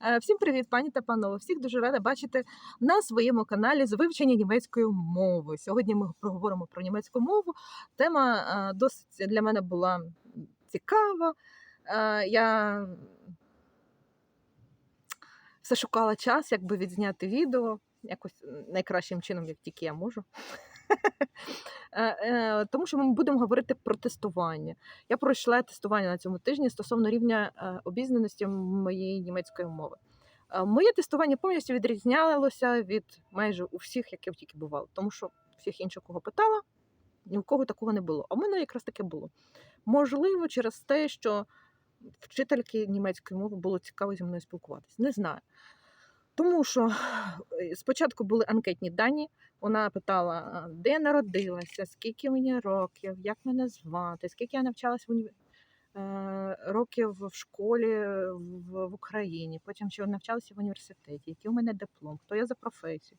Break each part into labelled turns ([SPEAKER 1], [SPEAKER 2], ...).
[SPEAKER 1] Е, Всім привіт, пані та панове. Всіх дуже рада бачити на своєму каналі з вивчення німецької мови. Сьогодні ми проговоримо про німецьку мову. Тема е, досить для мене була цікава. Е, Я все шукала час, якби відзняти відео якось найкращим чином, як тільки я можу. Е, е, Тому що ми будемо говорити про тестування. Я пройшла тестування на цьому тижні стосовно рівня е, обізнаності моєї німецької мови. Моє тестування повністю відрізнялося від майже у всіх, яке тільки бувало, тому що всіх інших, кого питала, ні в кого такого не було. А в мене якраз таке було. Можливо, через те, що вчительки німецької мови було цікаво зі мною спілкуватися. Не знаю. Тому що е, спочатку були анкетні дані. Вона питала, де я народилася, скільки мені років, як мене звати, скільки я навчалася в універ... е, років в школі в, Україні, потім чи навчалася в університеті, який у мене диплом, хто я за професію,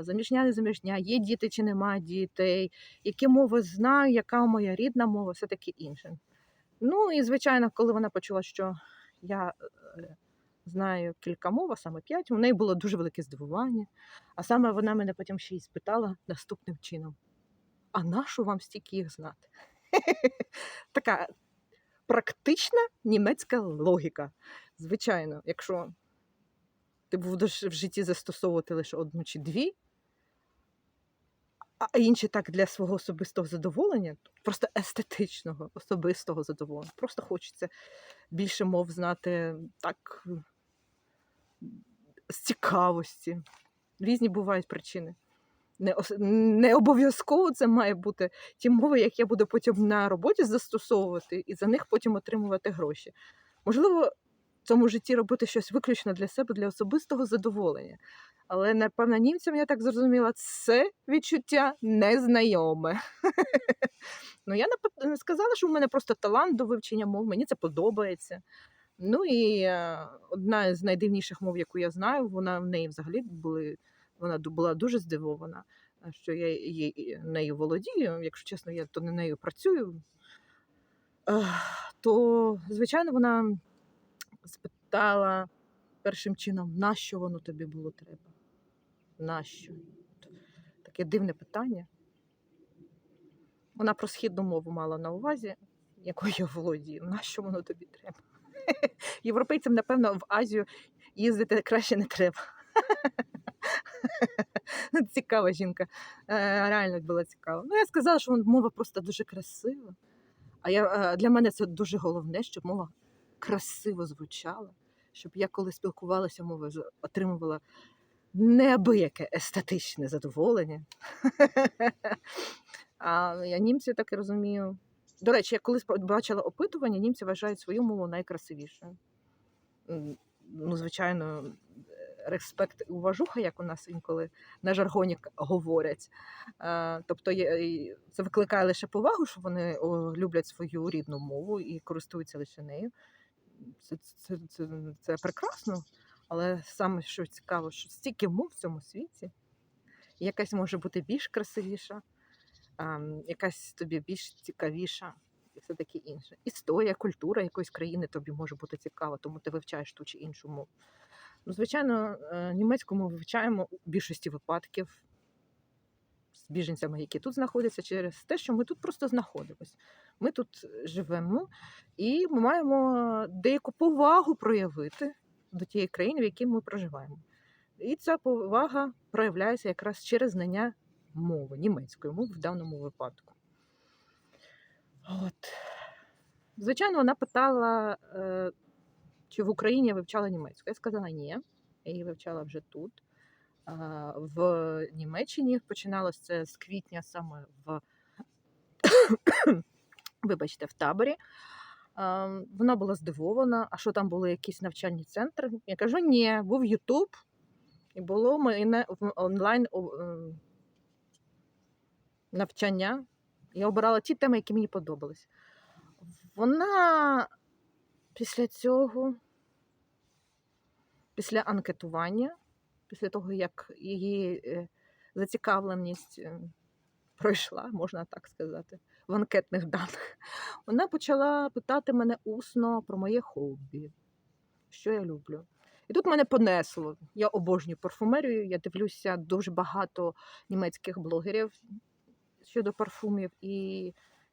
[SPEAKER 1] заміжня, не заміжня, є діти чи немає дітей, які мови знаю, яка моя рідна мова, все таке інше. Ну і звичайно, коли вона почула, що я е, знаю кілька мов, а саме п'ять, у неї було дуже велике здивування. А саме вона мене потім ще й спитала наступним чином: а нащо вам стільки їх знати? Така практична німецька логіка. Звичайно, якщо ти будеш в житті застосовувати лише одну чи дві, а інші так для свого особистого задоволення, просто естетичного, особистого задоволення. Просто хочеться більше мов знати так з цікавості. Різні бувають причини. Не, не обов'язково це має бути ті мови, які я буду потім на роботі застосовувати і за них потім отримувати гроші. Можливо, в цьому житті робити щось виключно для себе, для особистого задоволення. Але, напевно, німцям, я так зрозуміла, це відчуття незнайоме. ну, я не сказала, що в мене просто талант до вивчення мов, мені це подобається. Ну і е, одна з найдивніших мов, яку я знаю, вона в неї взагалі були, вона була дуже здивована, е, що я її- нею володію. Якщо чесно, я то не нею працюю. Е, То, звичайно, вона спитала першим чином, нащо воно тобі було треба? Нащо? Таке дивне питання. Вона про східну мову мала на увазі, якою я володію. Нащо воно тобі треба? Європейцям, напевно, в Азію їздити краще не треба. Цікава жінка. Е, Реально була цікава. Ну, я сказала, що мова просто дуже красива. А я, е, для мене це дуже головне, щоб мова красиво звучала, щоб я, коли спілкувалася мовою, отримувала неабияке естетичне задоволення. А я німці так і розумію. До речі, я колись бачила опитування, німці вважають свою мову найкрасивішою. Ну, звичайно, респект і уважуха, як у нас інколи на жаргоні говорять. Тобто це викликає лише повагу, що вони люблять свою рідну мову і користуються лише нею. Це, це, це, це прекрасно, але саме що цікаво, що стільки мов в цьому світі, якась може бути більш красивіша, якась тобі більш цікавіша і все таке інше. Історія, культура якоїсь країни тобі може бути цікава, тому ти вивчаєш ту чи іншу мову. Ну, звичайно, е, німецьку ми вивчаємо у більшості випадків з біженцями, які тут знаходяться, через те, що ми тут просто знаходимося. Ми тут живемо і ми маємо деяку повагу проявити до тієї країни, в якій ми проживаємо. І ця повага проявляється якраз через знання мови, німецької мови в даному випадку. От. Звичайно, вона питала, е, чи в Україні я вивчала німецьку. Я сказала ні, я її вивчала вже тут. В Німеччині починалося це з квітня саме в вибачте, в таборі. Вона була здивована, а що там були якісь навчальні центри. Я кажу, ні, був Ютуб, і було мене онлайн навчання. Я обирала ті теми, які мені подобались. Вона після цього, після анкетування, після того, як її е, зацікавленість е, пройшла, можна так сказати, в анкетних даних, вона почала питати мене усно про моє хобі, що я люблю. І тут мене понесло. Я обожнюю парфумерію, я дивлюся дуже багато німецьких блогерів щодо парфумів, і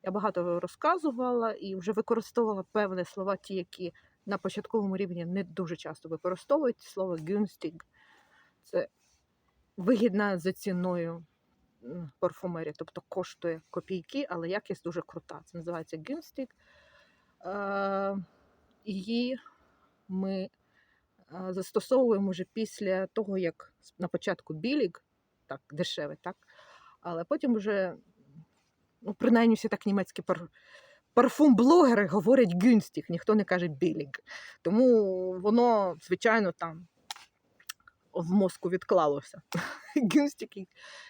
[SPEAKER 1] я багато розказувала і вже використовувала певні слова, ті, які на початковому рівні не дуже часто використовують. Слово günstig. Це вигідна за ціною парфумерія, тобто коштує копійки, але якість дуже крута. Це називається günstig. Е, Її ми е, застосовуємо вже після того, як на початку білік, так, дешевий, так? Але потім вже, ну, принаймні всі так німецькі пар... парфум-блогери говорять günstig, ніхто не каже білік. Тому воно, звичайно, там в мозку відклалося. Günstig.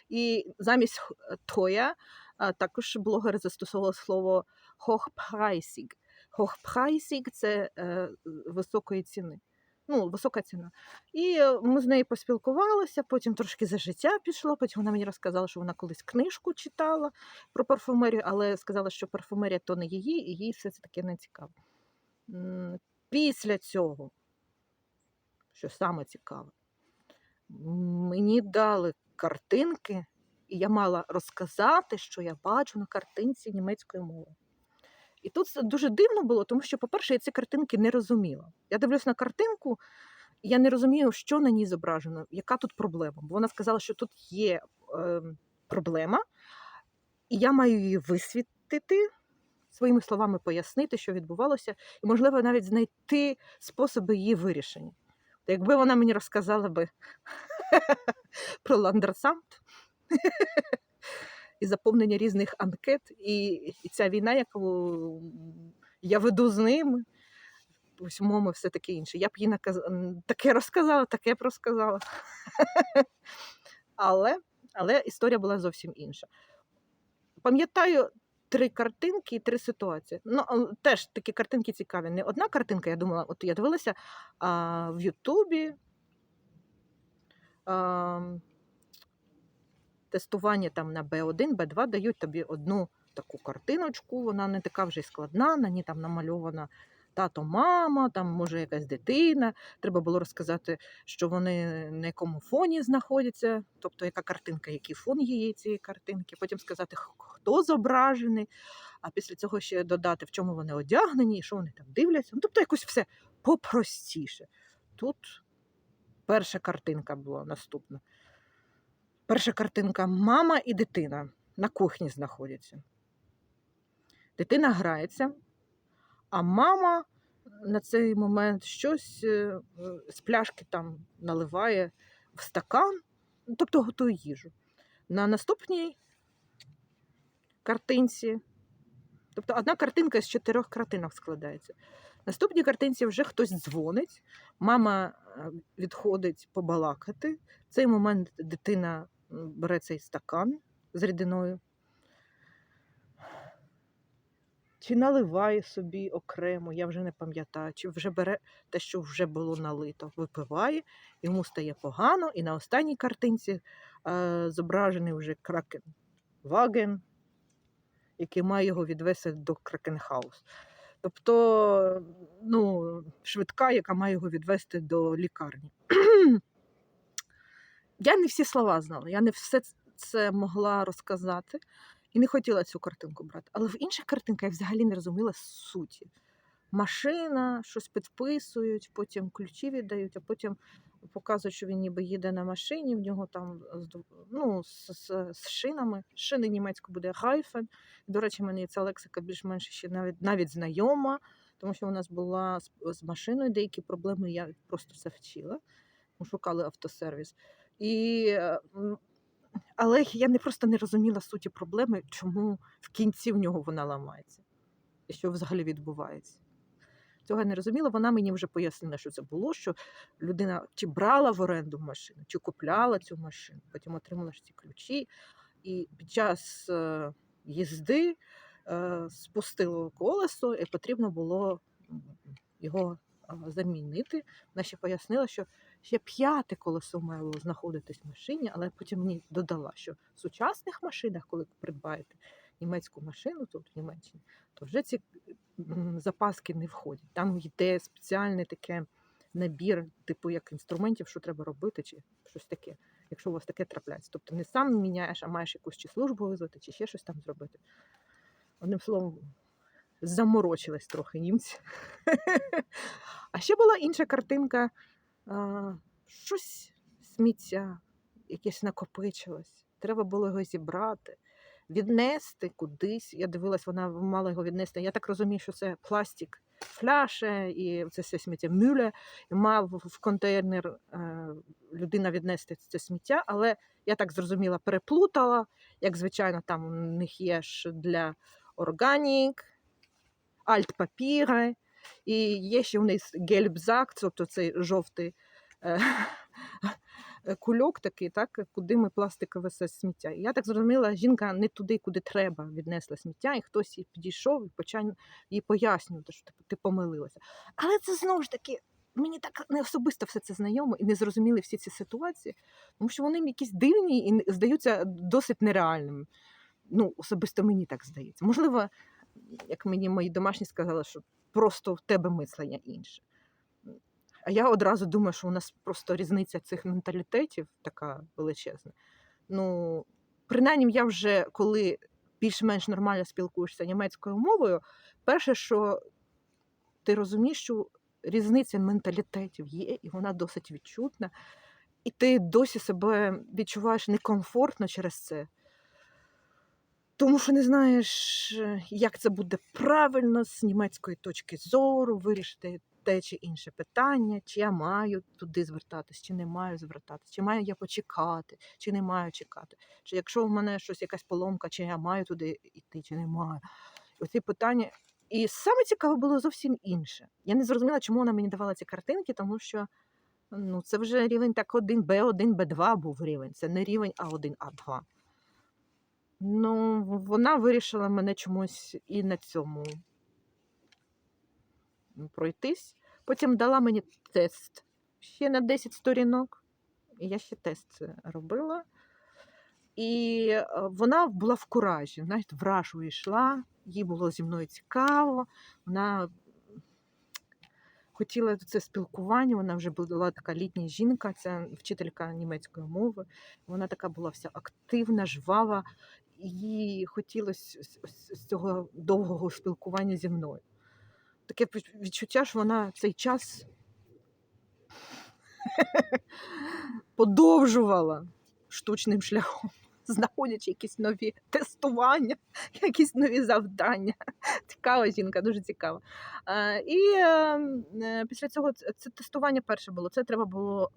[SPEAKER 1] І замість тоя також блогери застосовували слово hochpreisig. Hochpreisig – це е, високої ціни. Ну, висока ціна. І е, ми з нею поспілкувалися, потім трошки за життя пішло. Потім вона мені розказала, що вона колись книжку читала про парфумерію, але сказала, що парфумерія то не її, і їй все це таке не цікаво. Після цього, що саме цікаве, мені дали картинки, і я мала розказати, що я бачу на картинці німецькою мовою. І тут це дуже дивно було, тому що, по-перше, я ці картинки не розуміла. Я дивлюсь на картинку, і я не розумію, що на ній зображено, яка тут проблема. Бо вона сказала, що тут є е, проблема, і я маю її висвітити, своїми словами пояснити, що відбувалося, і, можливо, навіть знайти способи її вирішення. Та якби вона мені розказала би про ландрасамт і заповнення різних анкет, і, ця війна, яку я веду з ними, письмом і все таке інше. Я б їй наказ... таке розказала, таке б розказала. але, але історія була зовсім інша. Пам'ятаю три картинки і три ситуації. Ну, теж такі картинки цікаві. Не одна картинка, я думала, от я дивилася а, в Ютубі. А, тестування там на B1, B2 дають тобі одну таку картиночку, вона не така вже й складна, на ній там намальована тато, мама, там може якась дитина. Треба було розказати, що вони на якому фоні знаходяться, тобто яка картинка, який фон є цієї картинки. Потім сказати, хто зображений, а після цього ще додати, в чому вони одягнені, і що вони там дивляться. Ну, тобто якось все попростіше. Тут перша картинка була наступна. Перша картинка мама і дитина на кухні знаходяться. Дитина грається, а мама на цей момент щось е, з пляшки там наливає в стакан, ну, тобто готує їжу. На наступній картинці, тобто одна картинка з чотирьох картинок складається. Наступній картинці вже хтось дзвонить, мама е, відходить побалакати. В цей момент дитина бере цей стакан з рідиною. Чи наливає собі окремо, я вже не пам'ятаю, чи вже бере те, що вже було налито, випиває, йому стає погано, і на останній картинці е, зображений вже кракен Ваген, який має його відвести до Кракенхаус. Тобто, ну, швидка, яка має його відвести до лікарні. Я не всі слова знала, я не все це могла розказати і не хотіла цю картинку брати. Але в інших картинках я взагалі не розуміла суті. Машина, щось підписують, потім ключі віддають, а потім показують, що він ніби їде на машині, в нього там ну, з, з, з шинами. Шини німецько буде Гайфен. До речі, мені ця лексика більш-менш ще навіть, навіть знайома, тому що у нас була з, з машиною деякі проблеми, я просто все вчила. Ми шукали автосервіс. І, е, але я не просто не розуміла суті проблеми, чому в кінці в нього вона ламається. І що взагалі відбувається. Цього я не розуміла. Вона мені вже пояснила, що це було, що людина чи брала в оренду машину, чи купляла цю машину, потім отримала ж ці ключі. І під час е, їзди е, спустило колесо, і потрібно було його замінити. Вона ще пояснила, що ще п'яте колесо мало знаходитись в машині, але потім мені додала, що в сучасних машинах, коли придбаєте німецьку машину тут в Німеччині, то вже ці запаски не входять. Там йде спеціальне таке набір, типу як інструментів, що треба робити, чи щось таке, якщо у вас таке трапляється. Тобто не сам міняєш, а маєш якусь чи службу визвати, чи ще щось там зробити. Одним словом, заморочились трохи німці. А ще була інша картинка, щось сміття, якесь накопичилось. Треба було його зібрати, віднести кудись. Я дивилась, вона мала його віднести. Я так розумію, що це пластик, фляше і це все сміття мюле. І мав в контейнер е, людина віднести це сміття, але я так зрозуміла, переплутала. Як звичайно, там у них є ж для органік, альтпапіри, і є ще у них гельбзак, тобто цей жовтий е, кульок такий, так, куди ми пластикове все сміття. Я так зрозуміла, жінка не туди, куди треба, віднесла сміття, і хтось їй підійшов і почав їй пояснювати, що типу, ти помилилася. Але це знову ж таки. Мені так не особисто все це знайомо і не зрозуміли всі ці ситуації, тому що вони якісь дивні і здаються досить нереальними. Ну, особисто мені так здається. Можливо, як мені мої домашні сказали, що просто в тебе мислення інше. А я одразу думаю, що у нас просто різниця цих менталітетів така величезна. Ну, принаймні, я вже коли більш-менш нормально спілкуєшся німецькою мовою, перше, що ти розумієш, що різниця менталітетів є, і вона досить відчутна, і ти досі себе відчуваєш некомфортно через це. Тому що не знаєш, е, як це буде правильно з німецької точки зору вирішити те чи інше питання, чи я маю туди звертатись, чи не маю звертатись, чи маю я почекати, чи не маю чекати. Чи якщо в мене щось якась поломка, чи я маю туди йти, чи не маю. Оці питання. І саме цікаве було зовсім інше. Я не зрозуміла, чому вона мені давала ці картинки, тому що ну, це вже рівень так 1, Б1, Б2 був рівень. Це не рівень А1, А2. Ну, вона вирішила мене чомусь і на цьому пройтись. Потім дала мені тест ще на 10 сторінок. Я ще тест робила. І е, вона була в куражі, знаєте, вражу йшла, їй було зі мною цікаво. Вона хотіла це спілкування, вона вже була така літня жінка, це вчителька німецької мови. Вона така була вся активна, жвава, їй хотілося з- цього довгого спілкування зі мною. Таке відчуття, що вона цей час подовжувала штучним шляхом, знаходячи якісь нові тестування, якісь нові завдання. Цікава жінка, дуже цікава. І е, е, після цього це тестування перше було. Це треба було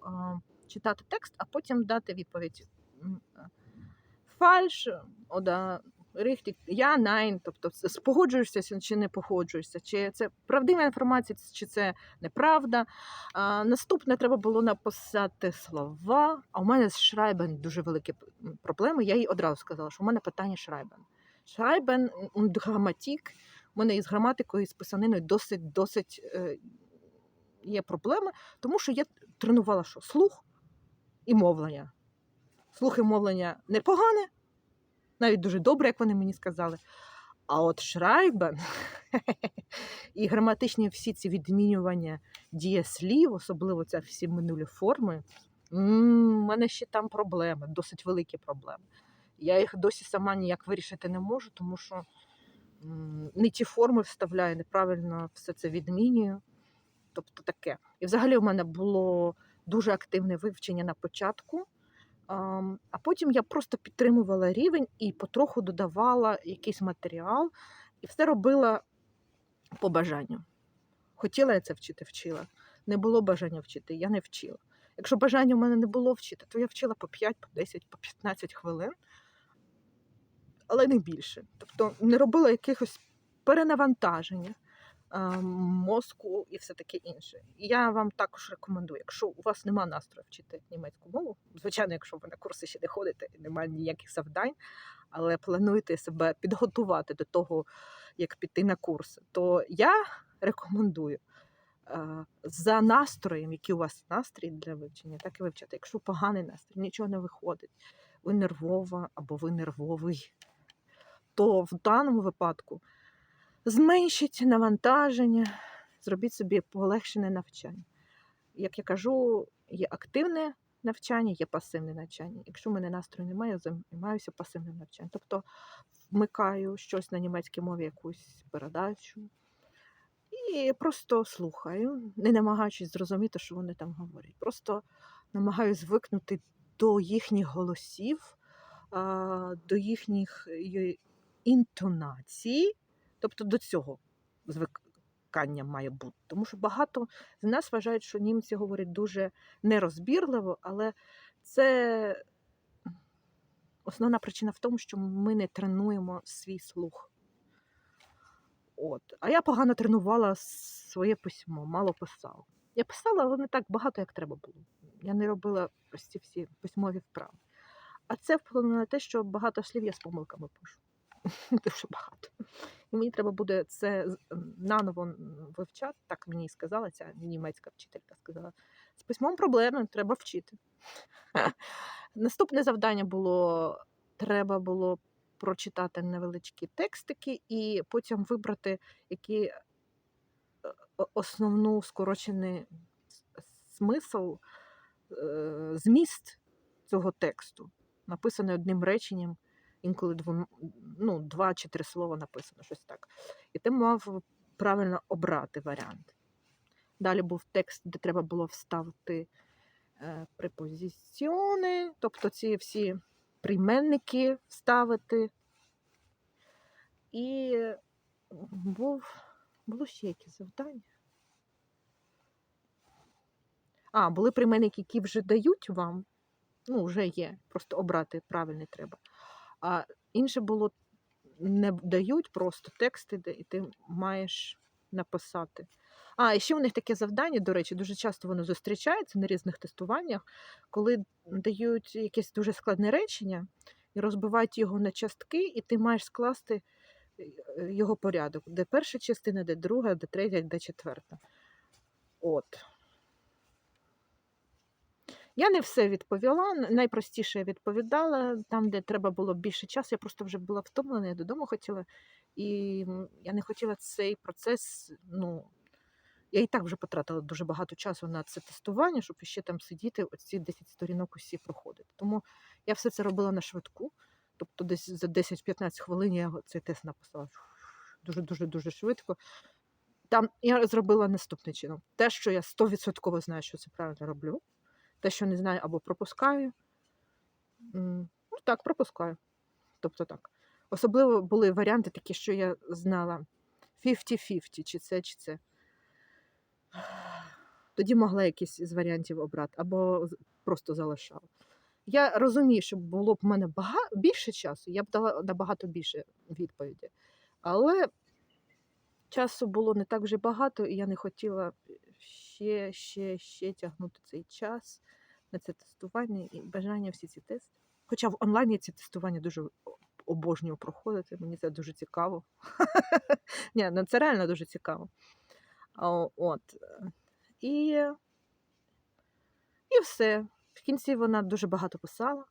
[SPEAKER 1] читати текст, а потім дати відповідь. Фальш, ода, richtig, я, nein, тобто спогоджуєшся чи не погоджуєшся, чи це правдива інформація, чи це неправда. А, наступне треба було написати слова. А у мене з Шрайбен дуже великі проблеми. Я їй одразу сказала, що у мене питання Шрайбен. Шрайбен граматік. У мене із граматикою і з писаниною досить досить е, є проблеми, тому що я тренувала що? Слух і мовлення. Слух і мовлення непогане, навіть дуже добре, як вони мені сказали. А от Шрайбен і граматичні всі ці відмінювання дієслів, особливо це всі минулі форми, у мене ще там проблеми, досить великі проблеми. Я їх досі сама ніяк вирішити не можу, тому що не ті форми вставляю, неправильно все це відмінюю. Тобто таке. І взагалі у мене було дуже активне вивчення на початку. А потім я просто підтримувала рівень і потроху додавала якийсь матеріал, і все робила по бажанню. Хотіла я це вчити, вчила. Не було бажання вчити, я не вчила. Якщо бажання у мене не було вчити, то я вчила по 5, по 10, по 15 хвилин, але не більше. Тобто не робила якихось перенавантаження мозку і все таке інше. Я вам також рекомендую, якщо у вас немає настрою вчити німецьку мову, звичайно, якщо ви на курси ще не ходите і немає ніяких завдань, але плануєте себе підготувати до того, як піти на курси, то я рекомендую за настроєм, який у вас настрій для вивчення, так і вивчати. Якщо поганий настрій, нічого не виходить, ви нервова або ви нервовий, то в даному випадку зменшіть навантаження, зробіть собі полегшене навчання. як я кажу, є активне навчання, є пасивне навчання. Якщо в мене настрою немає, я займаюся пасивним навчанням. Тобто вмикаю щось на німецькій мові, якусь передачу. І просто слухаю, не намагаючись зрозуміти, що вони там говорять. Просто намагаюся звикнути до їхніх голосів, до їхніх е, інтонацій, тобто до цього звикання має бути. Тому що багато з нас вважають, що німці говорять дуже нерозбірливо, але це основна причина в тому, що ми не тренуємо свій слух. От. А я погано тренувала своє письмо, мало писала. Я писала, але не так багато, як треба було. Я не робила ось ці всі письмові вправи. А це вплинуло на те, що багато слів я з помилками пишу. Дуже багато. Мені треба буде це наново вивчати, так мені сказала ця німецька вчителька. Сказала, з письмом проблеми, треба вчити. Наступне завдання було: треба було прочитати невеличкі текстики і потім вибрати, які е, основну скорочений смисл, е, зміст цього тексту, написаний одним реченням, інколи двом, ну, два чи три слова написано, щось так. І ти мав правильно обрати варіант. Далі був текст, де треба було вставити е, препозиціони, тобто ці всі прийменники вставити. І був, було ще якісь завдання. А, були прийменники, які вже дають вам. Ну, вже є. Просто обрати правильний треба. А інше було не дають просто тексти, де і ти маєш написати. А, і ще у них таке завдання, до речі, дуже часто воно зустрічається на різних тестуваннях, коли дають якесь дуже складне речення і розбивають його на частки, і ти маєш скласти е, його порядок, де перша частина, де друга, де третя, де четверта. От. Я не все відповіла. Найпростіше я відповідала. Там, де треба було більше часу, я просто вже була втомлена, я додому хотіла. І я не хотіла цей процес. Ну, я і так вже потратила дуже багато часу на це тестування, щоб ще там сидіти, оці 10 сторінок усі проходити. Тому я все це робила на швидку. Тобто десь за 10-15 хвилин я цей тест написала дуже-дуже дуже швидко. Там я зробила наступним чином. Те, що я 100% знаю, що це правильно роблю. Те, що не знаю, або пропускаю. Ну так, пропускаю. Тобто так. Особливо були варіанти такі, що я знала 50-50, чи це, чи це. Тоді могла якийсь із варіантів обрати, або просто залишала. Я розумію, що було б в мене бага... більше часу, я б дала набагато більше відповіді. Але часу було не так вже багато, і я не хотіла ще, ще, ще тягнути цей час на це тестування і бажання всі ці тести. Хоча в онлайні ці тестування дуже обожнюю проходити, мені це дуже цікаво. Ні, ну це реально дуже цікаво. От. І, і все. В кінці вона дуже багато писала,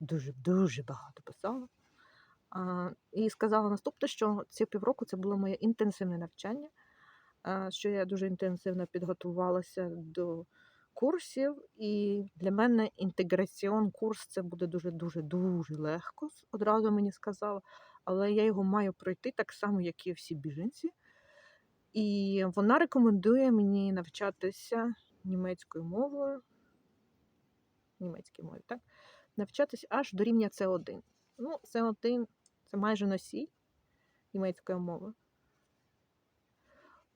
[SPEAKER 1] дуже дуже багато писала. І сказала наступне, що ці півроку це було моє інтенсивне навчання, що я дуже інтенсивно підготувалася до курсів, і для мене інтеграціон курс це буде дуже дуже легко. Одразу мені сказала, але я його маю пройти так само, як і всі біженці. І вона рекомендує мені навчатися німецькою мовою, німецькій мові, так? Навчатись аж до рівня С1. Ну, С1 це майже носій німецької мови.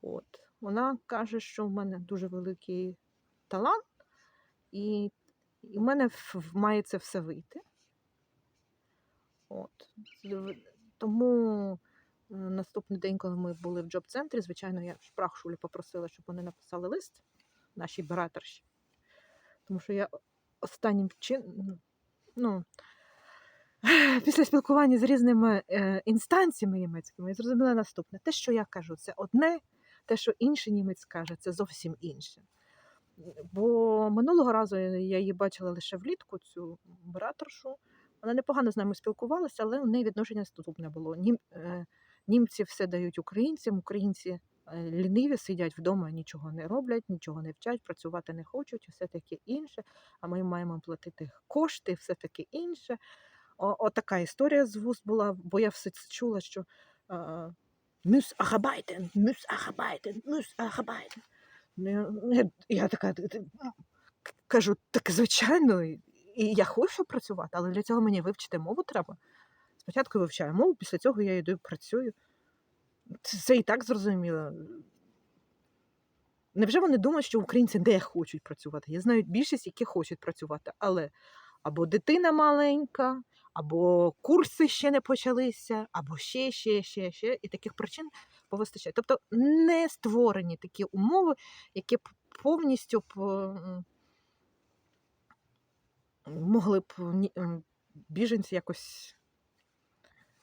[SPEAKER 1] От. Вона каже, що в мене дуже великий талант, і, і в мене має це все вийти. От. Тому е, наступний день, коли ми були в джоб-центрі, звичайно, я в шпрахшулі попросила, щоб вони написали лист нашій бератерші. Тому що я останнім чином, ну, після спілкування з різними е, інстанціями німецькими, я зрозуміла наступне: те, що я кажу, це одне, те, що інший німець каже, це зовсім інше. Бо минулого разу я її бачила лише влітку, цю операторшу. Вона непогано з нами спілкувалася, але у неї відношення наступне було. Нім, е, німці все дають українцям, українці е, ліниві сидять вдома, нічого не роблять, нічого не вчать, працювати не хочуть, все таке інше. А ми маємо платити кошти, все таке інше. О, отака історія з вуст була, бо я все чула, що мюс арабайтен, мюс арабайтен, мюс арабайтен. Ну, я- така кажу, так звичайно, і і я хочу працювати, але для цього мені вивчити мову треба. Спочатку вивчаю мову, після цього я йду і працюю. Це, це і так зрозуміло. Невже вони думають, що українці не хочуть працювати? Я знаю більшість, які хочуть працювати, але або дитина маленька, або курси ще не почалися, або ще, ще, ще, ще. І таких причин повистачає. Тобто не створені такі умови, які б повністю б, могли б біженці якось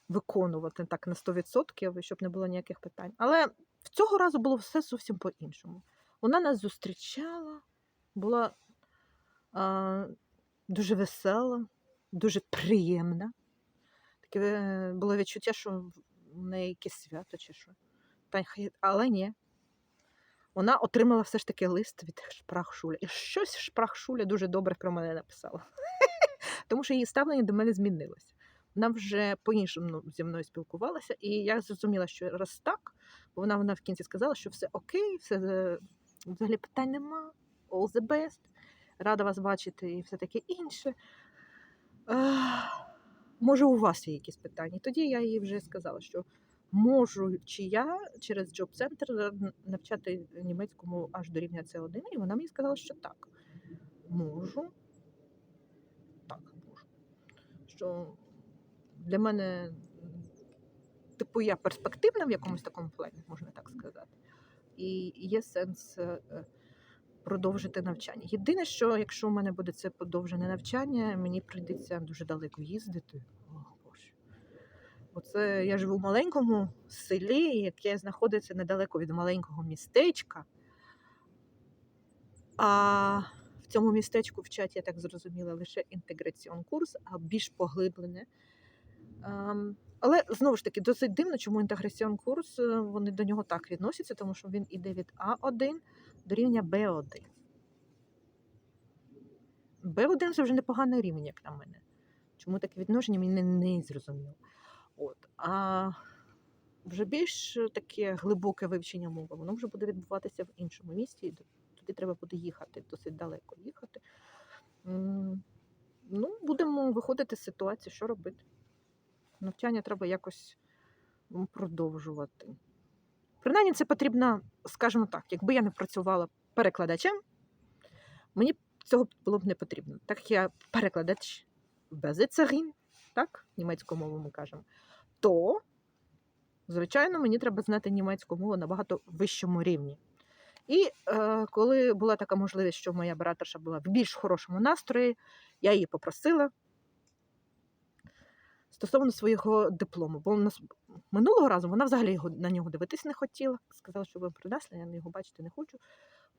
[SPEAKER 1] виконувати так на 100%, щоб не було ніяких питань. Але в цього разу було все зовсім по-іншому. Вона нас зустрічала, була а, дуже весела, дуже приємна. Таке е, було відчуття, що в неї якесь свято чи що. Але ні. Вона отримала все ж таки лист від Шпрахшуля. І щось Шпрахшуля дуже добре про мене написала. Тому що її ставлення до мене змінилося. Вона вже по-іншому зі мною спілкувалася, і я зрозуміла, що раз так, бо вона, вона в кінці сказала, що все окей, все е, взагалі питань нема, all the best, рада вас бачити і все таке інше. Може, у вас є якісь питання? Тоді я їй вже сказала, що можу чи я через Job Center навчати німецьку мову аж до рівня С1, і вона мені сказала, що так. Можу. Так, можу. Що для мене, типу, я перспективна в якомусь такому плані, можна так сказати. І є сенс е, е, продовжити навчання. Єдине, що якщо у мене буде це подовжене навчання, мені прийдеться дуже далеко їздити. О, Боже. Бо я живу в маленькому селі, яке знаходиться недалеко від маленького містечка. А в цьому містечку вчать, я так зрозуміла, лише інтеграціон курс, а більш поглиблене. Ем, Але знову ж таки, досить дивно, чому інтеграціон курс е, вони до нього так відносяться, тому що він іде від А1 до рівня Б1. Б1 це вже непоганий рівень, як на мене. Чому таке відношення, мені не, зрозуміло. От. А вже більш таке глибоке вивчення мови, воно вже буде відбуватися в іншому місті, туди треба буде їхати, досить далеко їхати. Ну, будемо виходити з ситуації, що робити. Навчання треба якось продовжувати. Принаймні, це потрібно, скажімо так, якби я не працювала перекладачем, мені цього було б не потрібно. Так як я перекладач безицарін, так, німецьку мову ми кажемо, то, звичайно, мені треба знати німецьку мову на багато вищому рівні. І е, коли була така можливість, що моя братерша була в більш хорошому настрої, я її попросила стосовно свого диплому. Бо нас минулого разу вона взагалі його, на нього дивитись не хотіла. Сказала, що ви принесли, я його бачити не хочу.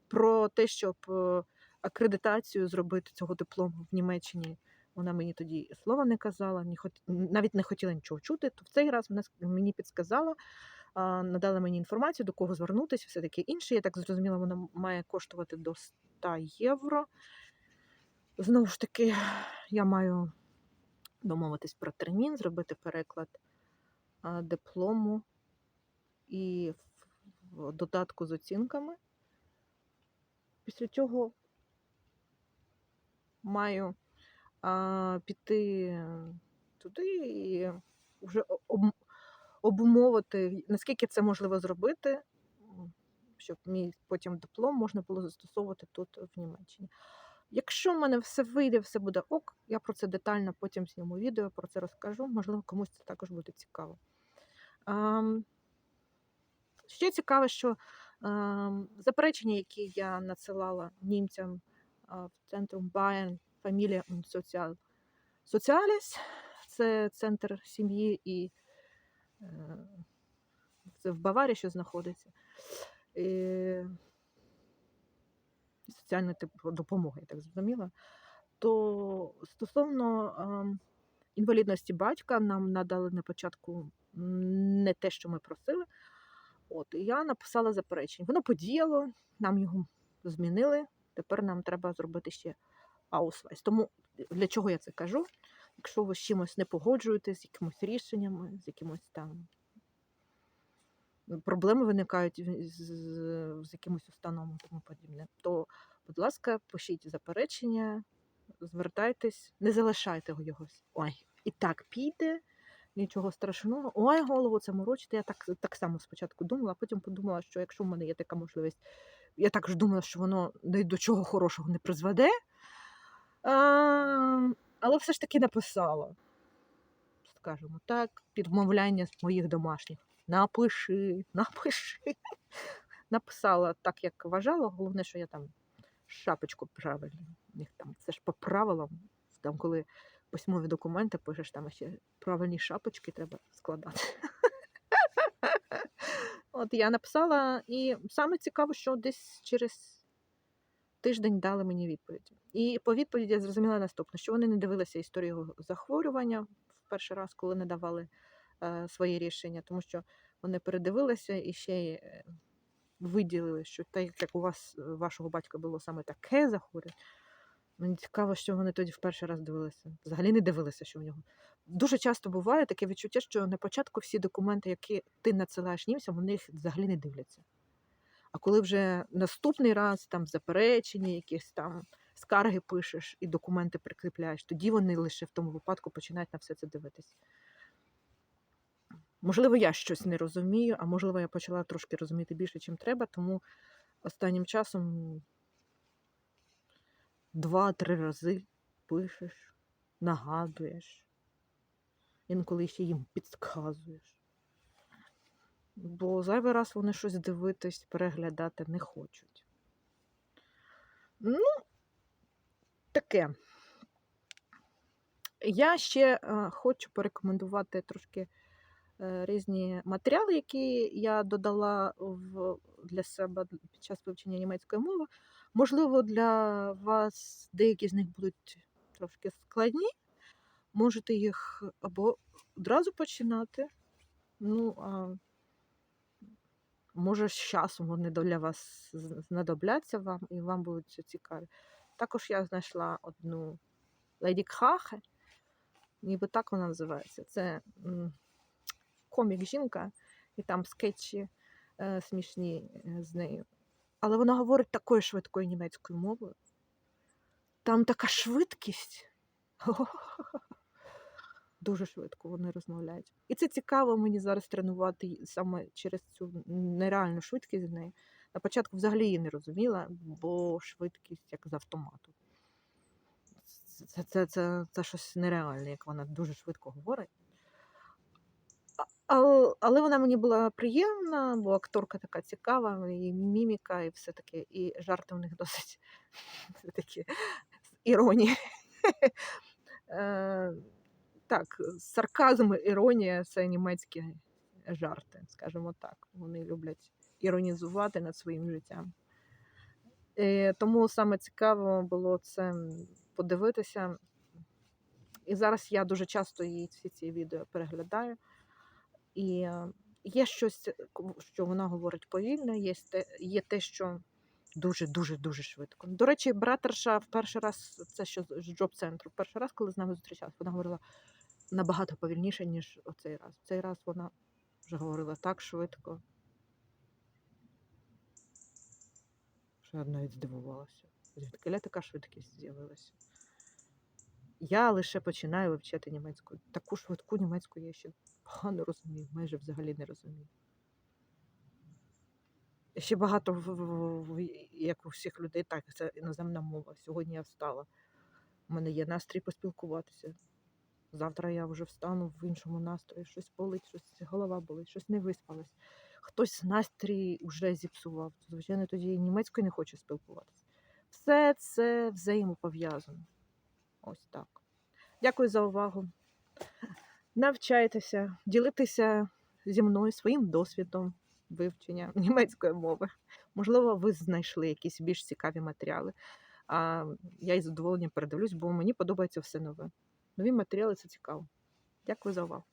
[SPEAKER 1] Про те, щоб е, акредитацію зробити цього диплому в Німеччині, вона мені тоді слова не казала, навіть не хотіла нічого чути. То в цей раз вона мені підсказала, надала мені інформацію, до кого звернутися, все таке інше. Я так зрозуміла, вона має коштувати до 100 євро. Знову ж таки, я маю домовитись про термін, зробити переклад диплому і додатку з оцінками. Після цього маю а, піти туди і вже обумовити, наскільки це можливо зробити, щоб мій потім диплом можна було застосовувати тут, в Німеччині. Якщо в мене все вийде, все буде ок, я про це детально потім зніму відео, про це розкажу. Можливо, комусь це також буде цікаво. Ам, Ще цікаво, що ем, заперечення, які я надсилала німцям а, в центру Bayern und Sozial Soziales, це центр сім'ї і е, це в Баварії, що знаходиться. І соціальної типу допомоги, я так зрозуміла. То стосовно ем, інвалідності батька нам надали на початку не те, що ми просили, От, і я написала заперечення. Воно подіяло, нам його змінили. Тепер нам треба зробити ще аусвайс. Тому для чого я це кажу? Якщо ви з чимось не погоджуєтесь, з якимось рішеннями, з якимось там проблеми виникають з, з, з якимось установами тому подібне, то, будь ласка, пишіть заперечення, звертайтесь, не залишайте його. Ой, і так піде, нічого страшного. Ой, голову це морочити. Я так, так само спочатку думала, а потім подумала, що якщо в мене є така можливість, я також думала, що воно до чого хорошого не призведе. А, але все ж таки написала. Скажімо так, підмовляння з моїх домашніх. Напиши, напиши. Написала так, як вважала. Головне, що я там шапочку правильно. Них там це ж по правилам. Там, коли письмові документи пишеш, там ще правильні шапочки треба складати. От я написала, і саме цікаво, що десь через тиждень дали мені відповідь. І по відповіді я зрозуміла наступне, що вони не дивилися історію захворювання в перший раз, коли не давали е, свої рішення, тому що вони передивилися і ще е, виділили, що так як у вас, е, вашого батька було саме таке захворювання. Мені цікаво, що вони тоді в перший раз дивилися. Взагалі не дивилися, що в нього. Дуже часто буває таке відчуття, що на початку всі документи, які ти надсилаєш німцям, вони їх взагалі не дивляться. А коли вже наступний раз там заперечення, якісь там скарги пишеш і документи прикріпляєш, тоді вони лише в тому випадку починають на все це дивитись. Можливо, я щось не розумію, а можливо, я почала трошки розуміти більше, чим треба, тому останнім часом два-три рази пишеш, нагадуєш, інколи ще їм підказуєш. Бо зайвий раз вони щось дивитись, переглядати не хочуть. Ну, таке. Я ще е, хочу порекомендувати трошки різні матеріали, які я додала в, для себе під час вивчення німецької мови. Можливо, для вас деякі з них будуть трошки складні. Можете їх або одразу починати. Ну, а може, з часом вони для вас знадобляться вам і вам будуть цікаві. Також я знайшла одну Леді Кхахе, ніби так вона називається. Це комік жінка, і там скетчі е, смішні е, з нею. Але вона говорить такою швидкою німецькою мовою. Там така швидкість. Дуже швидко вони розмовляють. І це цікаво мені зараз тренувати саме через цю нереальну швидкість з нею. На початку взагалі її не розуміла, бо швидкість як з автомату. Це, це, це, це щось нереальне, як вона дуже швидко говорить. Але вона мені була приємна, бо акторка така цікава, і міміка, і все таке, і жарти у них досить такі іронії. Е, Так, сарказм, іронія це німецькі жарти, скажімо так. Вони люблять іронізувати над своїм життям. Е, Тому саме цікаво було це подивитися. І зараз я дуже часто її всі ці відео переглядаю. І е, є щось, що вона говорить повільно, є те, є те, що дуже-дуже дуже швидко. До речі, братерша в перший раз, це що з джоб-центру, перший раз, коли з нами зустрічалась, вона говорила набагато повільніше, ніж оцей раз. Цей раз вона вже говорила так швидко. Що я навіть здивувалася. Звідки така швидкість з'явилася? Я лише починаю вивчати німецьку. Таку швидку німецьку я ще погано розумію, майже взагалі не розумію. Ще багато, як у всіх людей, так, це іноземна мова. Сьогодні я встала. У мене є настрій поспілкуватися. Завтра я вже встану в іншому настрої, щось болить, щось голова болить, щось не виспалась. Хтось настрій вже зіпсував. Звичайно, тоді і німецькою не хоче спілкуватися. Все це взаємопов'язано. Ось так. Дякую за увагу. Навчайтеся, ділитися зі мною своїм досвідом вивчення німецької мови. Можливо, ви знайшли якісь більш цікаві матеріали. А я із задоволенням передивлюсь, бо мені подобається все нове. Нові матеріали це цікаво. Дякую за увагу.